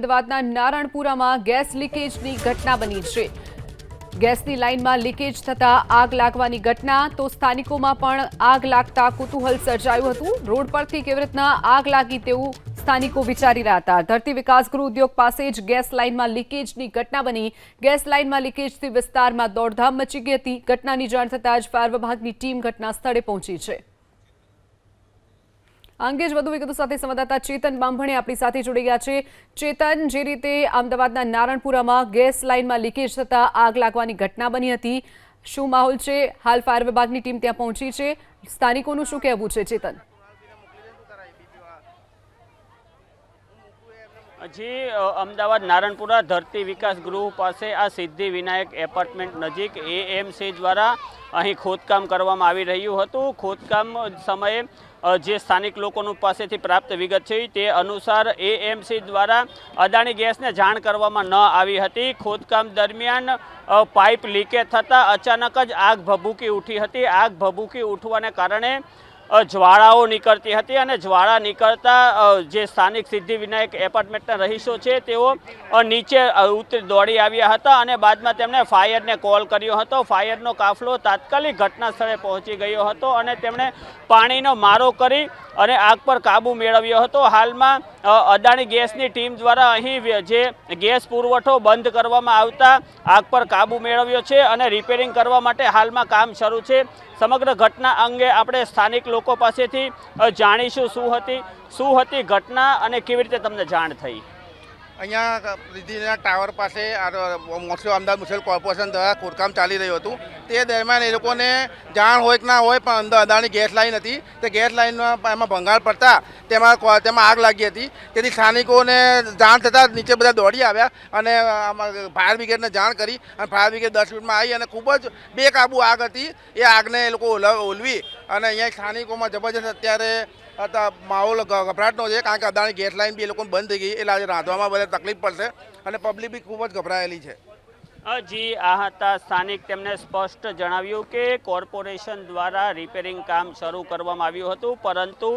અમદાવાદના નારણપુરામાં ગેસ લીકેજની ઘટના બની છે. ગેસની લાઇનમાં લીકેજ થતા આગ લાગવાની ઘટના, તો સ્થાનિકોમાં પણ આગ લાગતા કુતૂહલ સર્જાયું હતું. રોડ પરથી કેવી રીતના આગ લાગી તેવું સ્થાનિકો વિચારી રહ્યા હતા. ધરતી વિકાસ ગૃહ ઉદ્યોગ પાસે જ ગેસ લાઇનમાં લીકેજની ઘટના બની. ગેસ લાઇનમાં લીકેજથી વિસ્તારમાં દોડધામ મચી ગઈ હતી. ઘટનાની જાણ થતાં જ ફાયર વિભાગની ટીમ ઘટના સ્થળે પહોંચી છે. આ અંગે જ વધુ વિગતો સાથે સંવાદદાતા ચેતન બાંભણે આપણી સાથે જોડી ગયા છે. ચેતન, જે રીતે અમદાવાદના નારણપુરામાં ગેસ લાઇનમાં લીકેજ થતાં આગ લાગવાની ઘટના બની હતી, શું માહોલ છે? હાલ ફાયર વિભાગની ટીમ ત્યાં પહોંચી છે. સ્થાનિકોનું શું કહેવું છે, ચેતન? હજી અમદાવાદ નારણપુરા ધરતી વિકાસ ગૃહ પાસે આ સિદ્ધિ વિનાયક એપાર્ટમેન્ટ નજીક એએમસી દ્વારા અહીં ખોદકામ કરવામાં આવી રહ્યું હતું. ખોદકામ સમયે જે સ્થાનિક લોકોનું પાસેથી પ્રાપ્ત વિગત છે તે અનુસાર એએમસી દ્વારા અદાણી ગેસને જાણ કરવામાં ન આવી હતી. ખોદકામ દરમિયાન પાઇપ લીકેજ થતાં અચાનક જ આગ ભભૂકી ઉઠી હતી. આગ ભભૂકી ઉઠવાને કારણે જ્વાળાઓ નીકળતી હતી અને જ્વાળા નીકળતા જે સ્થાનિક સિદ્ધિ વિનાયક એપાર્ટમેન્ટના રહીશો છે, તેઓ નીચે ઉતરી દોડી આવ્યા હતા અને બાદમાં તેમણે ફાયરને કોલ કર્યો હતો. ફાયરનો કાફલો તાત્કાલિક ઘટના સ્થળે પહોંચી ગયો હતો અને તેમણે પાણીનો મારો કરી અને આગ પર કાબુ મેળવ્યો હતો. હાલમાં અદાણી ગેસની ટીમ દ્વારા અહીં જે ગેસ પુરવઠો બંધ કરવામાં આવતા આગ પર કાબુ મેળવ્યો છે અને રિપેરિંગ કરવા માટે હાલમાં કામ શરૂ છે. સમગ્ર ઘટના અંગે આપણે સ્થાનિક લોકો પાસેથી જાણીશું શું હતી શું હતી ઘટના અને કેવી રીતે તમને જાણ થઈ? અહીંયા રિધિના ટાવર પાસે મોસ્ટલી અમદાવાદ મ્યુનિસિપલ કોર્પોરેશન દ્વારા ખોદકામ ચાલી રહ્યું હતું. તે દરમિયાન એ લોકોને જાણ હોય કે ના હોય પણ અંદર અદાણી ગેસ લાઇન હતી. તે ગેસ લાઈનમાં એમાં ભંગાણ પડતા તેમાં તેમાં આગ લાગી હતી. તેથી સ્થાનિકોને જાણ થતાં નીચે બધા દોડી આવ્યા અને ફાયર બ્રિગેડને જાણ કરી અને ફાયર બ્રિગેડ દસ મિનિટમાં આવી અને ખૂબ જ બેકાબુ આગ હતી. એ આગને એ લોકો ઓલવી અને અહીંયા સ્થાનિકોમાં જબરજસ્ત અત્યારે માહોલ ગભરાટનો છે, કારણ કે અદાણી ગેસ લાઈન બી એ લોકોને બંધ થઈ ગઈ એટલે આજે રાંધવામાં બધા તકલીફ પડશે અને પબ્લિક બી ખૂબ જ ગભરાયેલી છે. જી આ હતા સ્થાનિક તેમણે સ્પષ્ટ જણાવ્યું કે કોર્પોરેશન દ્વારા રિપેરિંગ કામ શરૂ કરવામાં આવ્યું હતું, પરંતુ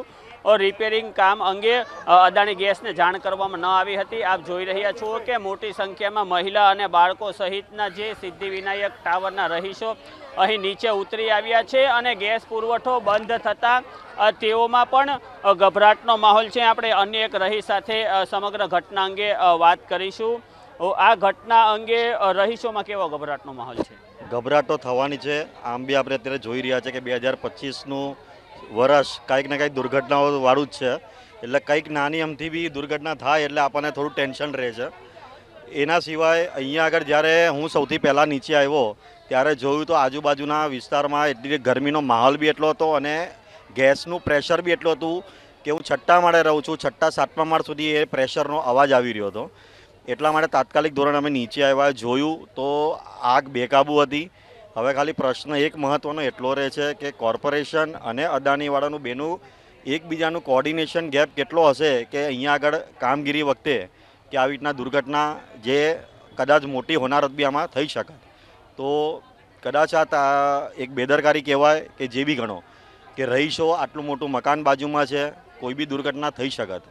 રિપેરિંગ કામ અંગે અદાણી ગેસને જાણ કરવામાં ન આવી હતી. આપ જોઈ રહ્યા છો કે મોટી સંખ્યામાં મહિલા અને બાળકો સહિતના જે સિદ્ધિવિનાયક ટાવરના રહીશો અહીં નીચે ઉતરી આવ્યા છે અને ગેસ પુરવઠો બંધ થતાં તેઓમાં પણ ગભરાટનો માહોલ છે. આપણે અન્ય એક રહી સાથે સમગ્ર ઘટના અંગે વાત કરીશું. આ ઘટના અંગે રહીશોમાં કેવો ગભરાટનો માહોલ છે? ગભરાટ તો થવાની છે. આમ બી આપણે અત્યારે જોઈ રહ્યા છે કે બે હજાર પચીસનું વર્ષ કાંઈક ને કાંઈક દુર્ઘટનાઓ વાળું જ છે. એટલે કંઈક નાની અમથી બી દુર્ઘટના થાય એટલે આપણને થોડું ટેન્શન રહે છે. એના સિવાય અહીંયા આગળ જ્યારે હું સૌથી પહેલાં નીચે આવ્યો, ત્યારે જોયું તો આજુબાજુના વિસ્તારમાં એટલી ગરમીનો માહોલ બી એટલો હતો અને ગેસનું પ્રેશર બી એટલું હતું કે હું છઠ્ઠા માળે રહું છું. છઠ્ઠા સાતમા માળ સુધી એ પ્રેશરનો અવાજ આવી રહ્યો હતો. એટલા માટે તાત્કાલિક ધોરણે અમે નીચે આવ્યા, જોયું તો આગ બેકાબુ હતી. હવે ખાલી પ્રશ્ન એક મહત્ત્વનો એટલો રહે છે કે કોર્પોરેશન અને અદાણીવાળાનું બેનું એકબીજાનું કોર્ડિનેશન ગેપ કેટલો હશે કે અહીંયા આગળ કામગીરી વખતે કે આવી રીતના દુર્ઘટના જે કદાચ મોટી હોનારત બી આમાં થઈ શકે. તો કદાચ આ એક બેદરકારી કહેવાય કે જે બી ગણો કે રહીશો આટલું મોટું મકાન બાજુમાં છે, કોઈ બી દુર્ઘટના થઈ શકત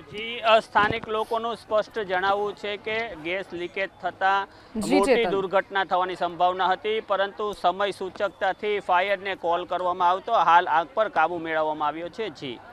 જી સ્થાનિક લોકોનું સ્પષ્ટ જણાવવું છે કે ગેસ લીકેજ થતા મોટી દુર્ઘટના થવાની સંભાવના હતી પરંતુ સમય સૂચકતાથી ફાયરને કોલ કરવામાં આવતો. હાલ આગ પર કાબુ મેળવવામાં આવ્યો છે. જી.